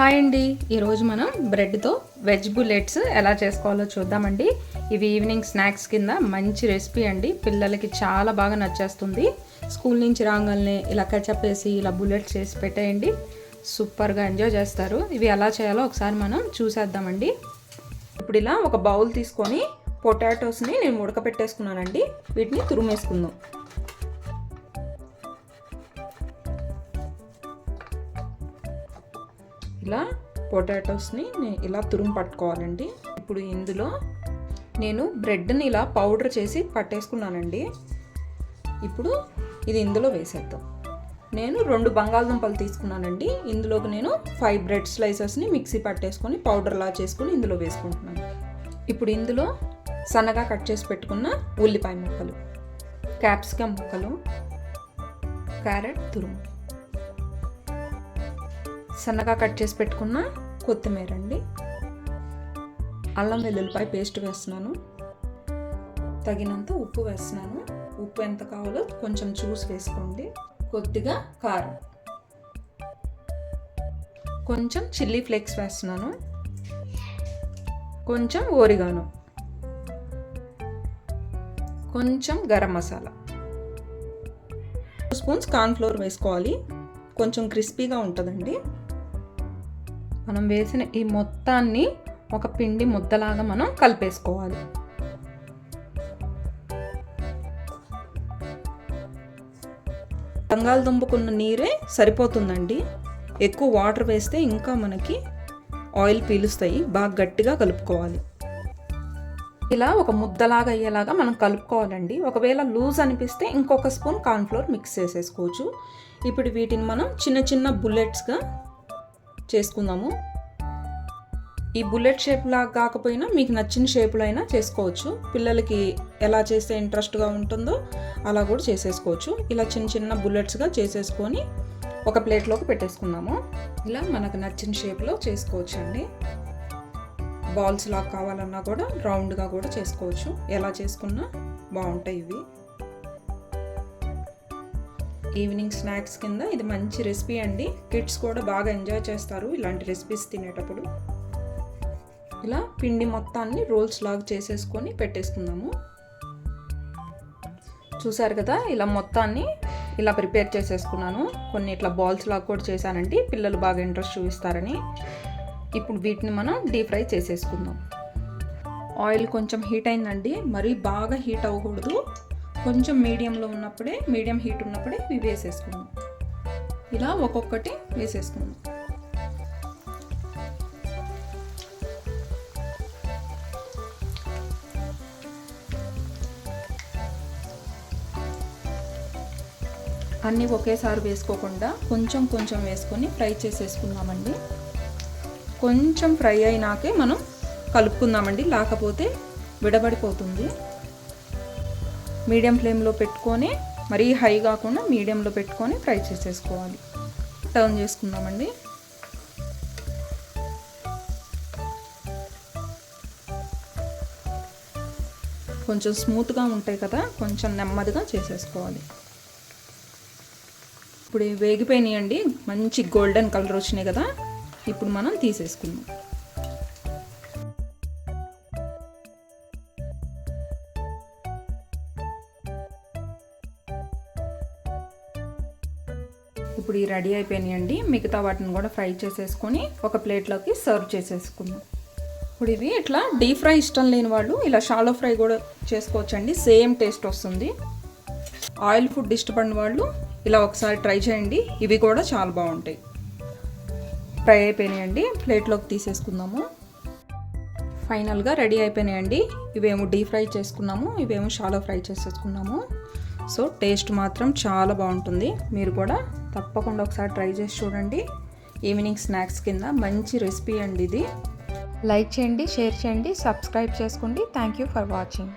Hi అండి. ఈరోజు మనం బ్రెడ్తో వెజ్ బుల్లెట్స్ ఎలా చేసుకోవాలో చూద్దామండి. ఇవి ఈవినింగ్ స్నాక్స్ కింద మంచి రెసిపీ అండి. పిల్లలకి చాలా బాగా నచ్చేస్తుంది. స్కూల్ నుంచి రాగానే ఇలా కచప్ ఇలా బుల్లెట్స్ చేసి పెట్టేయండి. సూపర్గా ఎంజాయ్ చేస్తారు. ఇవి ఎలా చేయాలో ఒకసారి మనం చూసేద్దామండి. ఇప్పుడు ఇలా ఒక బౌల్ తీసుకొని పొటాటోస్ని నేను ఉడకపెట్టేసుకున్నానండి వీటిని తురుమేసుకుందాం. ఇలా పొటాటోస్ని నేను ఇలా తురుము పట్టుకోవాలండి. ఇప్పుడు ఇందులో నేను బ్రెడ్ని ఇలా పౌడర్ చేసి పట్టేసుకున్నానండి. ఇప్పుడు ఇది ఇందులో వేసేద్దాం. నేను రెండు బంగాళదుంపలు తీసుకున్నానండి. ఇందులోకి నేను ఫైవ్ బ్రెడ్ స్లైసెస్ని మిక్సీ పట్టేసుకొని పౌడర్లా చేసుకొని ఇందులో వేసుకుంటున్నాను. ఇప్పుడు ఇందులో సన్నగా కట్ చేసి పెట్టుకున్న ఉల్లిపాయ ముక్కలు క్యాప్సికమ్ ముక్కలు క్యారెట్ తురుము. సన్నగా కట్ చేసి పెట్టుకున్న కొత్తిమీర అండి అల్లం వెల్లుల్లిపాయ పేస్ట్ వేస్తున్నాను. తగినంత ఉప్పు వేస్తున్నాను. ఉప్పు ఎంత కావాలో కొంచెం చూసి వేసుకోండి. కొద్దిగా కారం. కొంచెం చిల్లీ ఫ్లేక్స్ వేస్తున్నాను. కొంచెం ఓరిగాను. కొంచెం గరం మసాలా. స్పూన్స్ కార్న్ఫ్లోర్ వేసుకోవాలి. కొంచెం క్రిస్పీగా ఉంటుందండి. మనం వేసిన ఈ మొత్తాన్ని ఒక పిండి ముద్దలాగా మనం కలిపేసుకోవాలి. బంగాళదుంపకున్న నీరే సరిపోతుందండి. ఎక్కువ వాటర్ వేస్తే ఇంకా మనకి ఆయిల్ పీలుస్తాయి. బాగా గట్టిగా కలుపుకోవాలి. ఇలా ఒక ముద్దలాగా అయ్యేలాగా మనం కలుపుకోవాలండి. ఒకవేళ లూజ్ అనిపిస్తే ఇంకొక స్పూన్ కార్న్ఫ్లోర్ మిక్స్ చేసేసుకోవచ్చు. ఇప్పుడు వీటిని మనం చిన్న చిన్న బుల్లెట్స్గా చేసుకుందాము. ఈ బుల్లెట్ షేప్ లాగా కాకపోయినా మీకు నచ్చిన షేపులో అయినా చేసుకోవచ్చు. పిల్లలకి ఎలా చేస్తే ఇంట్రెస్ట్గా ఉంటుందో అలా కూడా చేసేసుకోవచ్చు. ఇలా చిన్న చిన్న బుల్లెట్స్గా చేసేసుకొని ఒక ప్లేట్లోకి పెట్టేసుకుందాము. ఇలా మనకు నచ్చిన షేప్లో చేసుకోవచ్చు అండి బాల్స్ లాగా కావాలన్నా కూడా రౌండ్గా కూడా చేసుకోవచ్చు. ఎలా చేసుకున్నా బాగుంటాయి ఇవి. ఈవినింగ్ స్నాక్స్ కింద ఇది మంచి రెసిపీ అండి. కిడ్స్ కూడా బాగా ఎంజాయ్ చేస్తారు ఇలాంటి రెసిపీస్ తినేటప్పుడు. ఇలా పిండి మొత్తాన్ని రోల్స్ లాగా చేసేసుకొని పెట్టేసుకుందాము. చూసారు కదా ఇలా మొత్తాన్ని ఇలా ప్రిపేర్ చేసేసుకున్నాను. కొన్ని ఇట్లా బాల్స్ లాగా కూడా చేశానండి. పిల్లలు బాగా ఇంట్రెస్ట్ చూపిస్తారని. ఇప్పుడు వీటిని మనం డీప్ ఫ్రై చేసేసుకుందాం. ఆయిల్ కొంచెం హీట్ అయిందండి. మరీ బాగా హీట్ అవ్వకూడదు. కొంచెం మీడియంలో ఉన్నప్పుడే మీడియం హీట్ ఉన్నప్పుడే ఇవి వేసేసుకుందాం. ఇలా ఒక్కొక్కటి వేసేసుకుందాం. అన్నీ ఒకేసారి వేసుకోకుండా కొంచెం కొంచెం వేసుకొని ఫ్రై చేసేసుకుందామండి. కొంచెం ఫ్రై అయినాకే మనం కలుపుకుందామండి. లేకపోతే విడబడిపోతుంది. మీడియం ఫ్లేమ్లో పెట్టుకొని మరీ హై కాకుండా మీడియంలో పెట్టుకొని ఫ్రై చేసేసుకోవాలి. టర్న్ చేసుకుందామండి. కొంచెం స్మూత్గా ఉంటాయి కదా కొంచెం నెమ్మదిగా చేసేసుకోవాలి. ఇప్పుడు వేగిపోయినాయండి మంచి గోల్డెన్ కలర్ వచ్చినాయి కదా ఇప్పుడు మనం తీసేసుకుందాం. ఇప్పుడు ఈ రెడీ అయిపోయినాయండి. మిగతా వాటిని కూడా ఫ్రై చేసేసుకొని ఒక ప్లేట్లోకి సర్వ్ చేసేసుకుందాం. ఇప్పుడు ఇవి ఇట్లా డీప్ ఫ్రై ఇష్టం లేని వాళ్ళు ఇలా షాలో ఫ్రై కూడా చేసుకోవచ్చండి. సేమ్ టేస్ట్ వస్తుంది. ఆయిల్ ఫుడ్ ఇష్టపడిన వాళ్ళు ఇలా ఒకసారి ట్రై చేయండి. ఇవి కూడా చాలా బాగుంటాయి. ఫ్రై అయిపోయినాయండి. ప్లేట్లోకి తీసేసుకుందాము. ఫైనల్గా రెడీ అయిపోయినాయండి. ఇవేమో డీప్ ఫ్రై చేసుకున్నాము. ఇవేమో షాలో ఫ్రై చేసేసుకున్నాము. సో టేస్ట్ మాత్రం చాలా బాగుంటుంది. మీరు కూడా తప్పకుండా ఒకసారి ట్రై చేసి చూడండి. ఈవినింగ్ స్నాక్స్ కింద మంచి రెసిపీ అండి ఇది. లైక్ చేయండి షేర్ చేయండి సబ్స్క్రైబ్ చేసుకోండి. Thank you for watching